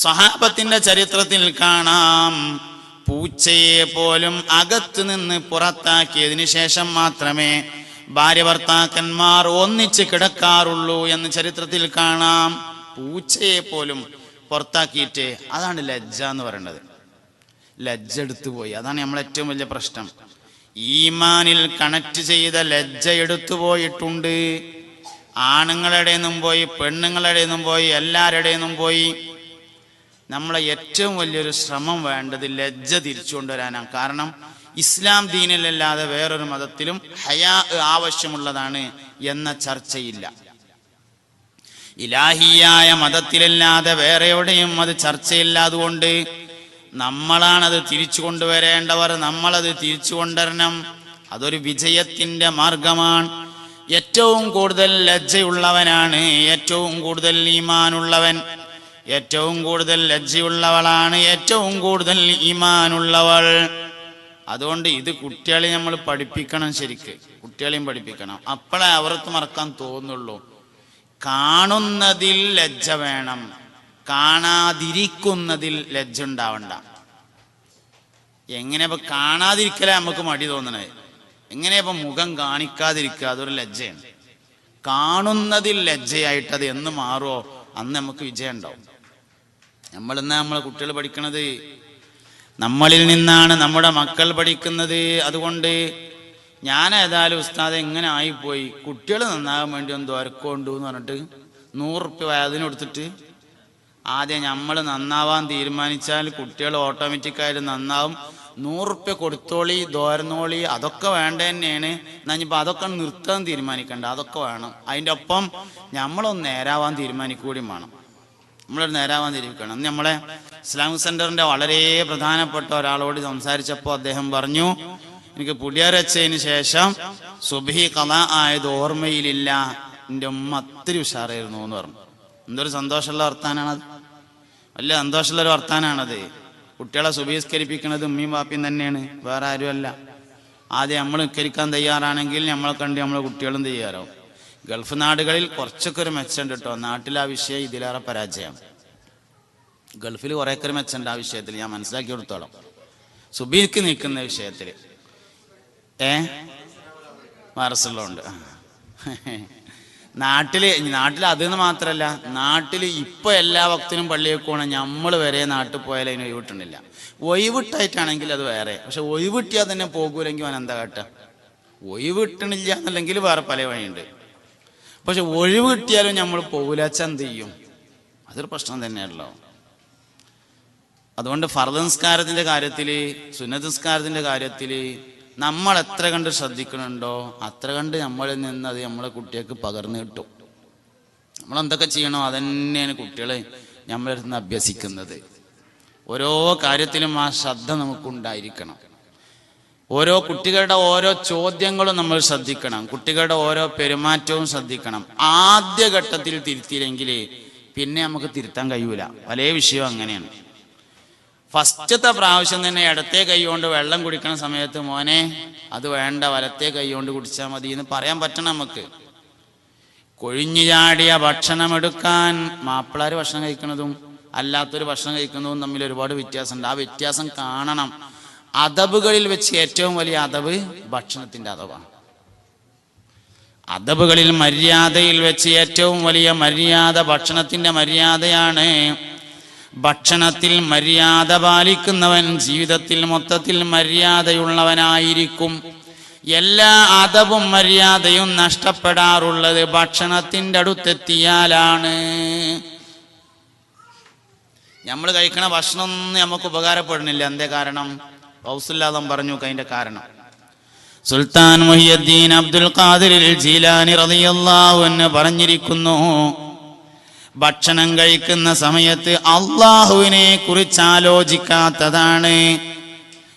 സഹാബത്തിന്റെ ചരിത്രത്തിൽ കാണാം. പൂച്ചയെ പോലും അകത്തു നിന്ന് പുറത്താക്കിയതിനു ശേഷം മാത്രമേ ഭാര്യ ഭർത്താക്കന്മാർ ഒന്നിച്ച് കിടക്കാറുള്ളൂ എന്ന് ചരിത്രത്തിൽ കാണാം. പൂച്ചയെ പോലും പുറത്താക്കിയിട്ട് അതാണ് ലജ്ജ എന്ന് പറയുന്നത്. ലജ്ജ എടുത്തു പോയി. അതാണ് നമ്മളെ ഏറ്റവും വലിയ പ്രശ്നം. ഈമാനിൽ കണക്ട് ചെയ്ത ലജ്ജ എടുത്തു പോയിട്ടുണ്ട്. ആണുങ്ങളുടെ നിന്നും പോയി പെണ്ണുങ്ങളുടെ നിന്നും പോയി എല്ലാവരുടെ നിന്നും പോയി. നമ്മളെ ഏറ്റവും വലിയൊരു ശ്രമം വേണ്ടത് ലജ്ജ തിരിച്ചു കൊണ്ടുവരാനാണ്. കാരണം ഇസ്ലാം ദീനിലല്ലാതെ വേറൊരു മതത്തിലും ഹയാ ആവശ്യമുള്ളതാണ് എന്ന ചർച്ചയില്ല. ഇലാഹിയായ മതത്തിലല്ലാതെ വേറെ എവിടെയും അത് ചർച്ചയില്ല അതുകൊണ്ട് നമ്മളാണത് തിരിച്ചു കൊണ്ടുവരേണ്ടവർ നമ്മളത് തിരിച്ചു കൊണ്ടുവരണം. അതൊരു വിജയത്തിന്റെ മാർഗമാണ്. ഏറ്റവും കൂടുതൽ ലജ്ജയുള്ളവനാണ് ഏറ്റവും കൂടുതൽ ഈമാനുള്ളവൻ. ഏറ്റവും കൂടുതൽ ലജ്ജയുള്ളവളാണ് ഏറ്റവും കൂടുതൽ ഈമാനുള്ളവൾ. അതുകൊണ്ട് ഇത് കുട്ടികളെ നമ്മൾ പഠിപ്പിക്കണം ശരിക്ക്. കുട്ടികളെയും പഠിപ്പിക്കണം. അപ്പോഴേ അവർക്ക് മറക്കാൻ തോന്നുള്ളൂ. കാണുന്നതിൽ ലജ്ജ വേണം. കാണാതിരിക്കുന്നതിൽ ലജ്ജ ഉണ്ടാവണ്ട. എങ്ങനെ ഇപ്പൊ കാണാതിരിക്കലേ നമുക്ക് മടി തോന്നണേ എങ്ങനെ ഇപ്പൊ മുഖം കാണിക്കാതിരിക്കുക? അതൊരു ലജ്ജയാണ്. കാണുന്നതിൽ ലജ്ജയായിട്ട് അത് എന്ന് മാറുമോ അന്ന് നമുക്ക് വിജയം ഉണ്ടാവും. നമ്മൾ ഇന്ന് നമ്മളെ കുട്ടികൾ പഠിക്കണത്? നമ്മളിൽ നിന്നാണ് നമ്മുടെ മക്കൾ പഠിക്കുന്നത്. അതുകൊണ്ട് ഞാൻ ഏതായാലും ഉസ്താദ് എങ്ങനെ ആയിപ്പോയി? കുട്ടികൾ നന്നാകാൻ വേണ്ടി ഒന്ന് ദ്വരക്കൊണ്ടു എന്ന് പറഞ്ഞിട്ട് നൂറുപ്യ വയതിന് കൊടുത്തിട്ട് ആദ്യം നമ്മൾ നന്നാവാൻ തീരുമാനിച്ചാൽ കുട്ടികൾ ഓട്ടോമാറ്റിക്കായിട്ട് നന്നാവും. നൂറുപ്യ കൊടുത്തോളി ദോരന്നോളി അതൊക്കെ വേണ്ട തന്നെയാണ്. എന്നാ അതൊക്കെ നിർത്താൻ തീരുമാനിക്കണ്ട അതൊക്കെ വേണം. അതിന്റെ ഒപ്പം നമ്മളൊന്ന് നേരാവാൻ തീരുമാനിക്കുകയും വേണം. നമ്മളൊരു നേരാവാൻ തിരിക്കണം അന്ന് നമ്മളെ ഇസ്ലാമിക് സെന്ററിന്റെ വളരെ പ്രധാനപ്പെട്ട ഒരാളോട് സംസാരിച്ചപ്പോൾ അദ്ദേഹം പറഞ്ഞു എനിക്ക് പുളിയരച്ചതിന് ശേഷം സുബഹി കഥ ആയത് ഓർമ്മയിലില്ല. എന്റെ ഉമ്മ അത്തിരി ഉഷാറായിരുന്നു എന്ന് പറഞ്ഞു. എന്തൊരു സന്തോഷമുള്ള വർത്താനാണത്. വലിയ സന്തോഷമുള്ള ഒരു വർത്താനാണത്. കുട്ടികളെ സുബീസ്കരിപ്പിക്കുന്നത് ഉമ്മയും പാപ്പിയും തന്നെയാണ് വേറെ ആരുമല്ല. ആദ്യം നമ്മൾ നിസ്കരിക്കാൻ തയ്യാറാണെങ്കിൽ നമ്മളെ കണ്ട് നമ്മളെ കുട്ടികളും തയ്യാറാവും. ഗൾഫ് നാടുകളിൽ കുറച്ചൊക്കെ ഒരു മെച്ചമുണ്ട് കേട്ടോ. നാട്ടിൽ വിഷയം ഇതിലേറെ പരാജയം. ഗൾഫിൽ കുറേയൊക്കെ ഒരു മെച്ചമുണ്ട് ആ വിഷയത്തിൽ ഞാൻ മനസ്സിലാക്കി കൊടുത്തോളാം സുബീക്ക് നിൽക്കുന്ന വിഷയത്തിൽ. ഏ? മാറസുള്ളുണ്ട് നാട്ടിൽ നാട്ടിൽ അതെന്ന് മാത്രല്ല നാട്ടിൽ ഇപ്പൊ എല്ലാ ഭക്തനും പള്ളിയിൽ പോകണം നമ്മൾ വരെ നാട്ടിൽ പോയാൽ അതിന് ഒഴിവിട്ടുന്നില്ല. ഒഴിവിട്ടായിട്ടാണെങ്കിൽ അത് വേറെ. പക്ഷെ ഒഴിവിട്ടിയാൽ തന്നെ പോകൂലെങ്കിൽ അവൻ എന്താ കാട്ടുക ഒഴിവിട്ടണില്ല എന്നല്ലെങ്കിൽ വേറെ പല വഴിയുണ്ട്. പക്ഷെ ഒഴിവ് കിട്ടിയാലും നമ്മൾ പോകില്ല എന്ത് ചെയ്യും? അതൊരു പ്രശ്നം തന്നെയല്ലോ അതുകൊണ്ട് ഫർദ് നിസ്കാരത്തിന്റെ കാര്യത്തിൽ നിസ്കാരത്തിന്റെ കാര്യത്തിൽ നമ്മൾ എത്ര കണ്ട് ശ്രദ്ധിക്കണുണ്ടോ അത്ര കണ്ട് നമ്മളിൽ നിന്ന് അത് നമ്മളെ കുട്ടികൾക്ക് പകർന്നു കിട്ടും. നമ്മൾ എന്തൊക്കെ ചെയ്യണോ അതന്നെയാണ് കുട്ടികളെ നമ്മളെ നിന്ന് അഭ്യസിക്കുന്നത്. ഓരോ കാര്യത്തിലും ആ ശ്രദ്ധ നമുക്കുണ്ടായിരിക്കണം. ഓരോ കുട്ടികളുടെ ഓരോ ചോദ്യങ്ങളും നമ്മൾ ശ്രദ്ധിക്കണം. കുട്ടികളുടെ ഓരോ പെരുമാറ്റവും ശ്രദ്ധിക്കണം. ആദ്യ ഘട്ടത്തിൽ തിരുത്തിയില്ലെങ്കിൽ പിന്നെ നമുക്ക് തിരുത്താൻ കഴിയൂല. വലിയ വിഷയം അങ്ങനെയാണ്. ഫസ്റ്റത്തെ പ്രാവശ്യം തന്നെ ഇടത്തെ കൈകൊണ്ട് വെള്ളം കുടിക്കണ സമയത്ത് മോനെ അത് വേണ്ട വലത്തെ കൈകൊണ്ട് കുടിച്ചാൽ മതി എന്ന് പറയാൻ പറ്റണം നമുക്ക്. കൊഴിഞ്ഞു ചാടിയ ഭക്ഷണം എടുക്കാൻ മാപ്പിളാർ ഭക്ഷണം കഴിക്കുന്നതും അല്ലാത്തൊരു ഭക്ഷണം കഴിക്കുന്നതും തമ്മിൽ ഒരുപാട് വ്യത്യാസമുണ്ട്. ആ വ്യത്യാസം കാണണം. അതബുകളിൽ വെച്ച് ഏറ്റവും വലിയ അതബ് ഭക്ഷണത്തിന്റെ അതവാണ് അതബുകളിൽ മര്യാദയിൽ വെച്ച് ഏറ്റവും വലിയ മര്യാദ ഭക്ഷണത്തിന്റെ മര്യാദയാണ്. ഭക്ഷണത്തിൽ മര്യാദ പാലിക്കുന്നവൻ ജീവിതത്തിൽ മൊത്തത്തിൽ മര്യാദയുള്ളവനായിരിക്കും. എല്ലാ അതവും മര്യാദയും നഷ്ടപ്പെടാറുള്ളത് ഭക്ഷണത്തിന്റെ അടുത്തെത്തിയാലാണ്. നമ്മൾ കഴിക്കണ ഭക്ഷണം നമുക്ക് ഉപകാരപ്പെടുന്നില്ല. എന്തേ കാരണം? ഹൗസുല്ലാദം പറഞ്ഞു അതിന്റെ കാരണം. Sultan Muhiyuddin Abdul Qadir Jilani അൻഹു പറഞ്ഞിരിക്കുന്നു ഭക്ഷണം കഴിക്കുന്ന സമയത്ത് അള്ളാഹുവിനെ കുറിച്ച് ആലോചിക്കാത്തതാണ്.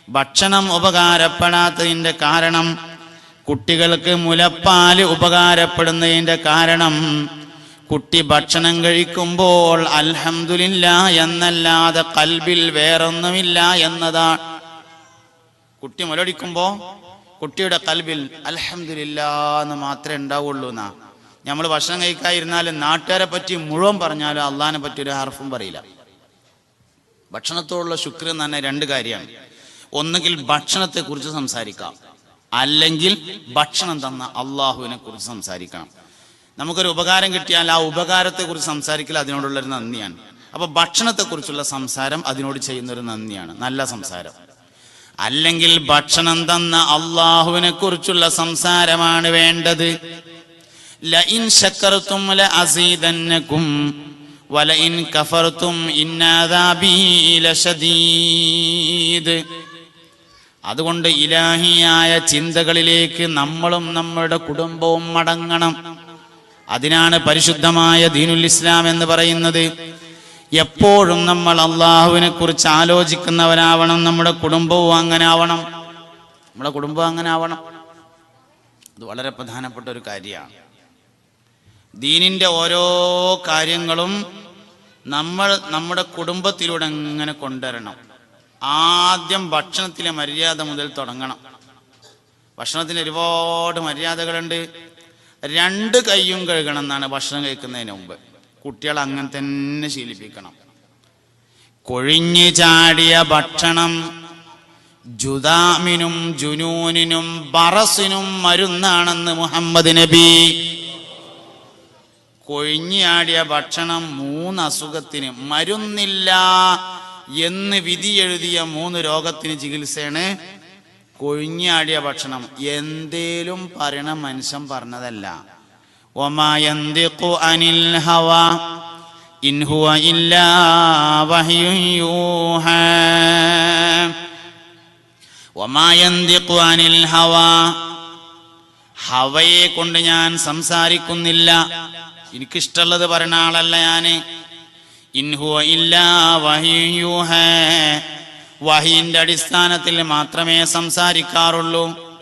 ഭക്ഷണം ഉപകാരപ്പെടാത്തതിന്റെ കാരണം കുട്ടികൾക്ക് മുലപ്പാൽ ഉപകാരപ്പെടുന്നതിന്റെ കാരണം കുട്ടി ഭക്ഷണം കഴിക്കുമ്പോൾ അൽഹംദുലില്ല എന്നല്ലാതെ കൽബിൽ വേറൊന്നുമില്ല എന്നതാണ്. കുട്ടി മുലടിക്കുമ്പോ കുട്ടിയുടെ കൽബിൽ അലഹമില്ലാന്ന് മാത്രമേ ഉണ്ടാവുള്ളൂ എന്നാ. നമ്മൾ ഭക്ഷണം കഴിക്കാതിരുന്നാലും നാട്ടുകാരെ പറ്റി മുഴുവൻ പറഞ്ഞാലും അള്ളഹാനെ പറ്റി ഒരു ഹർഫും പറയില്ല. ഭക്ഷണത്തോടുള്ള ശുക്ർ എന്ന് തന്നെ രണ്ട് കാര്യമാണ്. ഒന്നുകിൽ ഭക്ഷണത്തെ കുറിച്ച് സംസാരിക്കാം. അല്ലെങ്കിൽ ഭക്ഷണം തന്ന അള്ളാഹുവിനെ കുറിച്ച് സംസാരിക്കണം. നമുക്കൊരു ഉപകാരം കിട്ടിയാൽ ആ ഉപകാരത്തെ കുറിച്ച് സംസാരിക്കൽ അതിനോടുള്ളൊരു നന്ദിയാണ്. അപ്പൊ ഭക്ഷണത്തെ കുറിച്ചുള്ള സംസാരം അതിനോട് ചെയ്യുന്ന ഒരു നന്ദിയാണ്. നല്ല സംസാരം. അല്ലെങ്കിൽ ഭക്ഷണം തന്ന അള്ളാഹുവിനെ കുറിച്ചുള്ള സംസാരമാണ് വേണ്ടത്. അതുകൊണ്ട് ഇലാഹിയായ ചിന്തകളിലേക്ക് നമ്മളും നമ്മുടെ കുടുംബവും മടങ്ങണം. അതിനാണ് പരിശുദ്ധമായ ദീനുൽ ഇസ്ലാം എന്ന് പറയുന്നത്. എപ്പോഴും നമ്മൾ അള്ളാഹുവിനെ കുറിച്ച് ആലോചിക്കുന്നവരാവണം നമ്മുടെ കുടുംബവും അങ്ങനെ ആവണം നമ്മുടെ കുടുംബം അങ്ങനെ ആവണം അത് വളരെ പ്രധാനപ്പെട്ട ഒരു കാര്യമാണ്. ദീനിന്റെ ഓരോ കാര്യങ്ങളും നമ്മൾ നമ്മുടെ കുടുംബത്തിലൂടെ എങ്ങനെ കൊണ്ടുവരണം? ആദ്യം ഭക്ഷണത്തിലെ മര്യാദ മുതൽ തുടങ്ങണം. ഭക്ഷണത്തിന് ഒരുപാട് മര്യാദകളുണ്ട്. രണ്ട് കൈയും കഴുകണം എന്നാണ് ഭക്ഷണം കഴിക്കുന്നതിന് മുമ്പ്. കുട്ടികൾ അങ്ങനെ തന്നെ ശീലിപ്പിക്കണം. കൊഴിഞ്ഞു ചാടിയ ഭക്ഷണം ജുദാമിനും ജുനൂനിനും ബറസിനും മരുന്നാണെന്ന് മുഹമ്മദ് നബി. കൊഴിഞ്ഞാടിയ ഭക്ഷണം മൂന്ന് അസുഖത്തിന് മരുന്നില്ല എന്ന് വിധി എഴുതിയ മൂന്ന് രോഗത്തിന് ചികിത്സയാണ് കൊഴിഞ്ഞാടിയ ഭക്ഷണം. എന്തേലും പറയണ മനുഷ്യൻ പറഞ്ഞതല്ല. ഹവയെ കൊണ്ട് ഞാൻ സംസാരിക്കുന്നില്ല. എനിക്കിഷ്ടമുള്ളത് പറയുന്ന ആളല്ല ഞാൻ. ഇൻഹുവ ഇല്ലാ വഹിയൂഹ വഹിന്റെ അടിസ്ഥാനത്തിൽ മാത്രമേ സംസാരിക്കാറുള്ളൂ.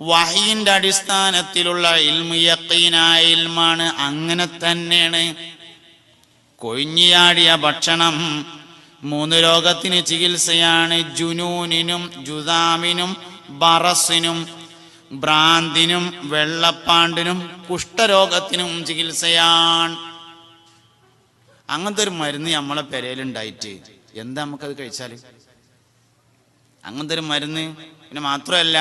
വഹിന്റെ അടിസ്ഥാനത്തിലുള്ള ഇൽമു ഇൽമാണ് അങ്ങനെ തന്നെയാണ്. കൊഴിഞ്ഞിയാടിയ ഭക്ഷണം മൂന്ന് രോഗത്തിന് ചികിത്സയാണ്. ജുനൂനിനും ജുദാമിനും ബറസിനും ഭ്രാന്തിനും വെള്ളപ്പാണ്ടിനും കുഷ്ഠരോഗത്തിനും ചികിത്സയാണ്. അങ്ങനത്തെ ഒരു മരുന്ന് നമ്മളെ പെരയിലുണ്ടായിട്ട് എന്താ നമുക്കത് കഴിച്ചാൽ? അങ്ങനത്തെ ഒരു മരുന്ന് പിന്നെ മാത്രമല്ല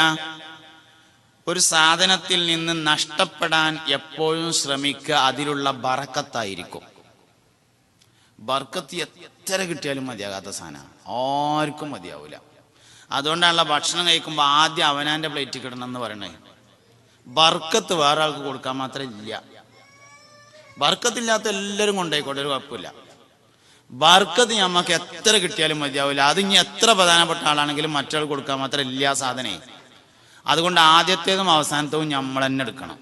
ഒരു സാധനത്തിൽ നിന്ന് നഷ്ടപ്പെടാൻ എപ്പോഴും ശ്രമിക്കുക അതിലുള്ള ബറക്കത്തായിരിക്കും. ബർക്കത്ത് എത്ര കിട്ടിയാലും മതിയാകാത്ത സാധനമാണ്. ആർക്കും മതിയാവില്ല അതുകൊണ്ടാണല്ലോ ഭക്ഷണം കഴിക്കുമ്പോൾ ആദ്യം അവനാന്റെ പ്ലേറ്റ് കിടണം എന്ന് പറയണേ. ബർക്കത്ത് വേറെ ആൾക്ക് കൊടുക്കാൻ മാത്രം ഇല്ല. ബർക്കത്തില്ലാത്ത എല്ലാവരും കൊണ്ടായിക്കോട്ടെ ഒരു കുഴപ്പമില്ല. ബർക്കത്ത് ഞമ്മക്ക് എത്ര കിട്ടിയാലും മതിയാവില്ല അത് ഇനി എത്ര പ്രധാനപ്പെട്ട ആളാണെങ്കിലും മറ്റൊരാൾ കൊടുക്കാൻ മാത്രം ഇല്ല സാധനേ. അതുകൊണ്ട് ആദ്യത്തേതും അവസാനത്തതും നമ്മൾ തന്നെ എടുക്കണം.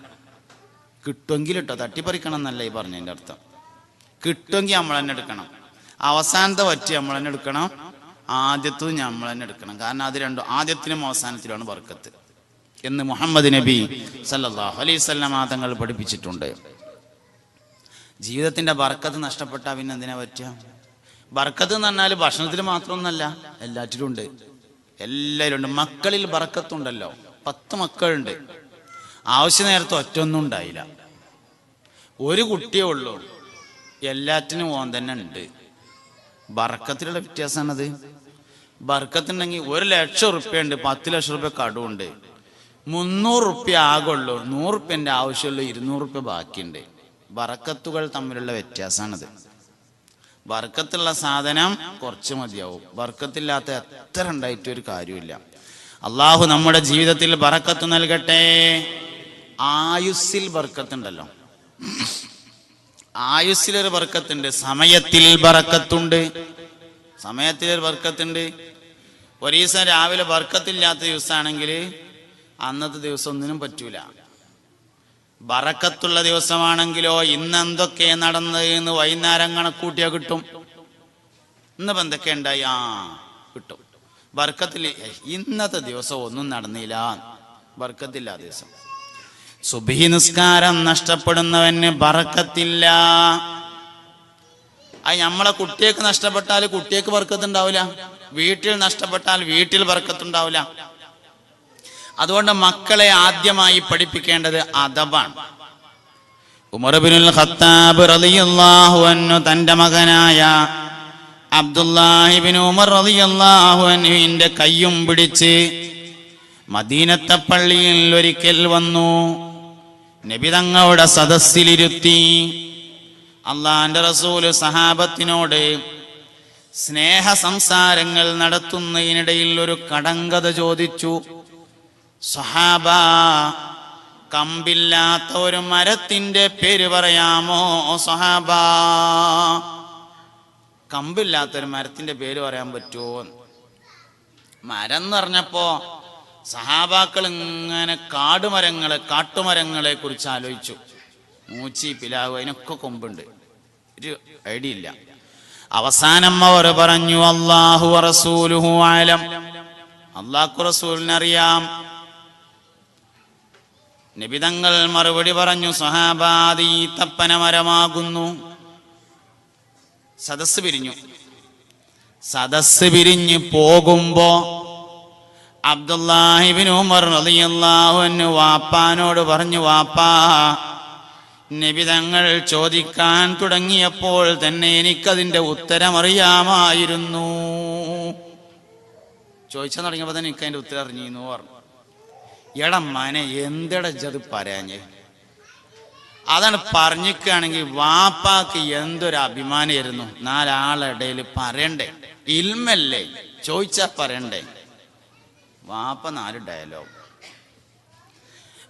കിട്ടുമെങ്കിൽ ഇട്ടോ തട്ടിപ്പറിക്കണം എന്നല്ല ഈ പറഞ്ഞതിന്റെ അർത്ഥം. കിട്ടുമെങ്കിൽ നമ്മൾ തന്നെ എടുക്കണം. അവസാനത്തെ പറ്റി നമ്മൾ തന്നെ എടുക്കണം. ആദ്യത്തതും നമ്മൾ തന്നെ എടുക്കണം. കാരണം അത് രണ്ടും ആദ്യത്തിനും അവസാനത്തിലുമാണ് വർക്കത്ത് എന്ന് മുഹമ്മദ് നബി സല്ലാഹു അലൈഹി സ്വല്ലമ തങ്ങൾ പഠിപ്പിച്ചിട്ടുണ്ട്. ജീവിതത്തിന്റെ ബർക്കത്ത് നഷ്ടപ്പെട്ടാൽ പിന്നെ എന്തിനാ പറ്റുക? ബർക്കത്ത് എന്ന് പറഞ്ഞാൽ ഭക്ഷണത്തിൽ മാത്രമൊന്നല്ല എല്ലാറ്റിലും ഉണ്ട്. എല്ലാവരും ഉണ്ട്. മക്കളിൽ ബർക്കത്തുണ്ടല്ലോ. പത്ത് മക്കളുണ്ട്. ആവശ്യ നേരത്തെ ഒറ്റൊന്നും ഉണ്ടായില്ല. ഒരു കുട്ടിയേ ഉള്ളൂ. എല്ലാറ്റിനും ഓൻ തന്നെ ഉണ്ട്. ബർക്കത്തിലുള്ള വ്യത്യാസമാണത്. ബർക്കത്തുണ്ടെങ്കിൽ ഒരു ലക്ഷം റുപ്യ ഉണ്ട് പത്ത് ലക്ഷം റുപ്യ കടമുണ്ട് മുന്നൂറ് റുപ്യ ആകുള്ളൂ. നൂറ് റുപ്യന്റെ ആവശ്യമുള്ളൂ ഇരുന്നൂറ് റുപ്യ ബാക്കിയുണ്ട്. ബറക്കത്തുകൾ തമ്മിലുള്ള വ്യത്യാസമാണത്. ബർക്കത്തുള്ള സാധനം കുറച്ച് മതിയാവും. ബർക്കത്തില്ലാത്ത എത്ര ഉണ്ടായിട്ട് ഒരു കാര്യമില്ല അള്ളാഹു നമ്മുടെ ജീവിതത്തിൽ ബറക്കത്ത് നൽകട്ടെ. ആയുസ്സിൽ ബർക്കത്തുണ്ടല്ലോ ആയുസ്സിലൊരു ബർക്കത്തുണ്ട് സമയത്തിൽ ബറക്കത്തുണ്ട്. സമയത്തിലൊരു ബർക്കത്തുണ്ട് ഒരു ദിവസം രാവിലെ ബർക്കത്തില്ലാത്ത ദിവസമാണെങ്കിൽ അന്നത്തെ ദിവസം ഒന്നിനും പറ്റൂല. ബറക്കത്തുള്ള ദിവസമാണെങ്കിലോ ഇന്ന് എന്തൊക്കെ നടന്നത് എന്ന് വൈകുന്നേരം കണക്കൂട്ടിയാ കിട്ടും. ഇന്നിപ്പോ എന്തൊക്കെ ഉണ്ടായി? ആ കിട്ടും. ബർക്കത്തിൽ ഇന്നത്തെ ദിവസം ഒന്നും നടന്നില്ല. ബർക്കത്തില്ല ദിവസം. സുബി നിസ്കാരം നഷ്ടപ്പെടുന്നവന് ബർക്കത്തില്ല ആ നമ്മളെ കുട്ടിയേക്ക് നഷ്ടപ്പെട്ടാൽ കുട്ടിയേക്ക് ബർക്കത്തുണ്ടാവില്ല വീട്ടിൽ നഷ്ടപ്പെട്ടാൽ വീട്ടിൽ ബർക്കത്തുണ്ടാവില്ല അതുകൊണ്ട് മക്കളെ ആദ്യമായി പഠിപ്പിക്കേണ്ടത് അദബാണ്. ഉമർബിനുൽ ഖത്താബ് റളിയല്ലാഹു അൻഹു തന്റെ മകനായ അബ്ദുല്ലാഹിബിൻ ഉമർ റളിയല്ലാഹു അൻഹുവിന്റെ കയ്യും പിടിച്ച് മദീനത്തെ പള്ളിയിൽ ഒരിക്കൽ വന്നു. നബി തങ്ങളുടെ സദസ്സിലിരുത്തി. അള്ളാന്റെ റസൂൽ സഹാബത്തിനോട് സ്നേഹ സംസാരങ്ങൾ നടത്തുന്നതിനിടയിൽ ഒരു കടങ്കഥ ചോദിച്ചു. സഹാബ കമ്പില്ലാത്ത ഒരു മരത്തിന്റെ പേര് പറയാമോ സഹാബ? കമ്പില്ലാത്തൊരു മരത്തിന്റെ പേര് പറയാൻ പറ്റുമോ മരം എന്ന് പറഞ്ഞപ്പോ സഹാബാക്കൾ ഇങ്ങനെ കാടുമരങ്ങളെ കാട്ടുമരങ്ങളെ കുറിച്ച് ആലോചിച്ചു. മൂച്ചി പിലാവ് അതിനൊക്കെ കൊമ്പുണ്ട്. ഒരു ഐഡിയ ഇല്ല. അവസാനം അവർ പറഞ്ഞു അള്ളാഹു റസൂലുഹു ആലം അള്ളാഹു റസൂലിനറിയാം നിബിതങ്ങൾ മറുപടി പറഞ്ഞു സഹാബാദി തപ്പന മരമാകുന്നു. സദസ് പിരിഞ്ഞു. സദസ് പിരിഞ്ഞ് പോകുമ്പോ അബ്ദുല്ലാഹിബിൻ ഉമർ റളിയല്ലാഹു അൻഹു വാപ്പാനോട് പറഞ്ഞു വാപ്പാ നിബിതങ്ങൾ ചോദിക്കാൻ തുടങ്ങിയപ്പോൾ തന്നെ എനിക്കതിന്റെ ഉത്തരമറിയാമായിരുന്നു. ചോദിച്ചാൽ തുടങ്ങിയപ്പോൾ തന്നെ എനിക്ക് അതിന്റെ ഉത്തരം അറിഞ്ഞിരുന്നു പറഞ്ഞു മനെ എന്തെടാ ഇജ്ജത് പറയാഞ്ഞേ? അതാണ് പറഞ്ഞിക്കുകയാണെങ്കിൽ വാപ്പാക്ക് എന്തൊരു അഭിമാനമായിരുന്നു. നാലാളിടയിൽ പറയണ്ടേ. ഇൽമല്ലേ? ചോദിച്ചാ പറയണ്ടേ. വാപ്പ നാല് ഡയലോഗ്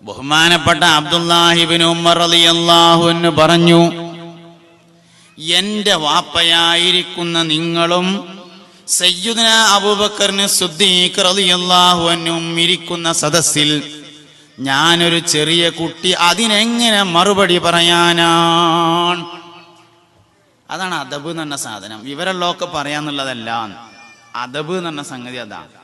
ബഹുമാനപ്പെട്ട അബ്ദുല്ലാഹിബിൻ ഉമർ റളിയല്ലാഹു അൻഹു പറഞ്ഞു എന്റെ വാപ്പയായിരിക്കുന്ന നിങ്ങളും സയ്യുദന അബൂബക്കറിന് സുദ്ദീഖ് റളിയല്ലാഹു അൻഹും ഇരിക്കുന്ന സദസ്സിൽ ഞാനൊരു ചെറിയ കുട്ടി അതിനെങ്ങനെ മറുപടി പറയാനാണ്? അതാണ് അദബ് എന്ന് പറഞ്ഞ സാധനം. ഒക്കെ പറയാന്നുള്ളതല്ല. അദബ് എന്ന് പറഞ്ഞ സംഗതി അതാണ്.